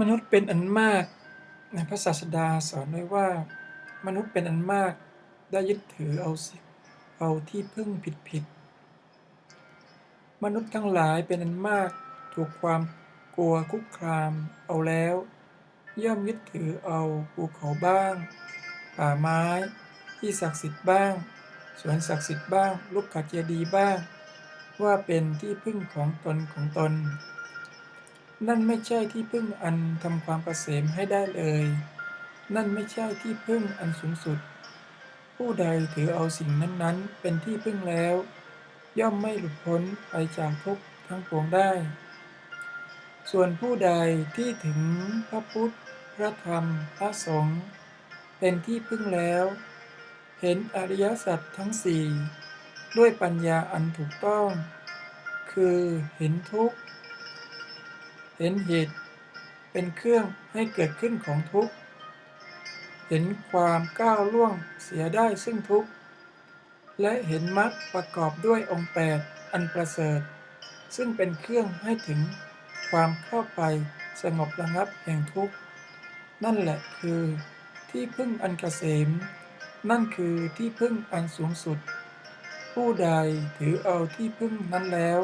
มนุษย์เป็นอันมากในพระศาสดาสอนไว้ว่า มนุษย์เป็นอันมากได้ยึดถือเอาสิเอาที่พึ่งผิดผิดมนุษย์ทั้งหลายเป็นอันมากถูกความกลัวคุกคามเอาแล้ว ย่อมยึดถือเอาภูเขาบ้าง ป่าไม้ ที่ศักดิ์สิทธิ์บ้าง สวนศักดิ์สิทธิ์บ้าง ลูกขเจดีย์บ้าง ว่าเป็นที่พึ่งของตนของตน นั่นไม่ใช่ที่พึ่งอันทำความเกษมให้ได้เลย นั่นไม่ใช่ที่พึ่งอันสูงสุด ผู้ใดถือเอาสิ่งนั้นๆ เป็นที่พึ่งแล้ว ย่อมไม่หลุดพ้นไปจากทุกข์ทั้งปวงได้ ส่วนผู้ใดที่ถึงพระพุทธ พระธรรม พระสงฆ์เป็นที่พึ่งแล้ว เห็นอริยสัจทั้งสี่ด้วยปัญญาอันถูกต้อง คือเห็นทุกข์ เห็นเหตุเป็นเครื่องให้เกิดขึ้นของทุกข์ เห็นความก้าวล่วงเสียได้ซึ่งทุกข์ และเห็นมรรคประกอบด้วยองค์แปดอันประเสริฐ ซึ่งเป็นเครื่องให้ถึงความเข้าไปสงบระงับแห่งทุกข์ นั่นแหละคือที่พึ่งอันเกษม นั่นคือที่พึ่งอันสูงสุด ผู้ใดถือเอาที่พึ่งนั้นแล้ว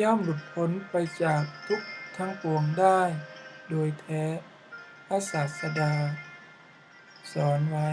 ย่อมหลุดพ้นไปจากทุกข์ ทั้งปวงได้ โดยแท้พระศาสดา สอนไว้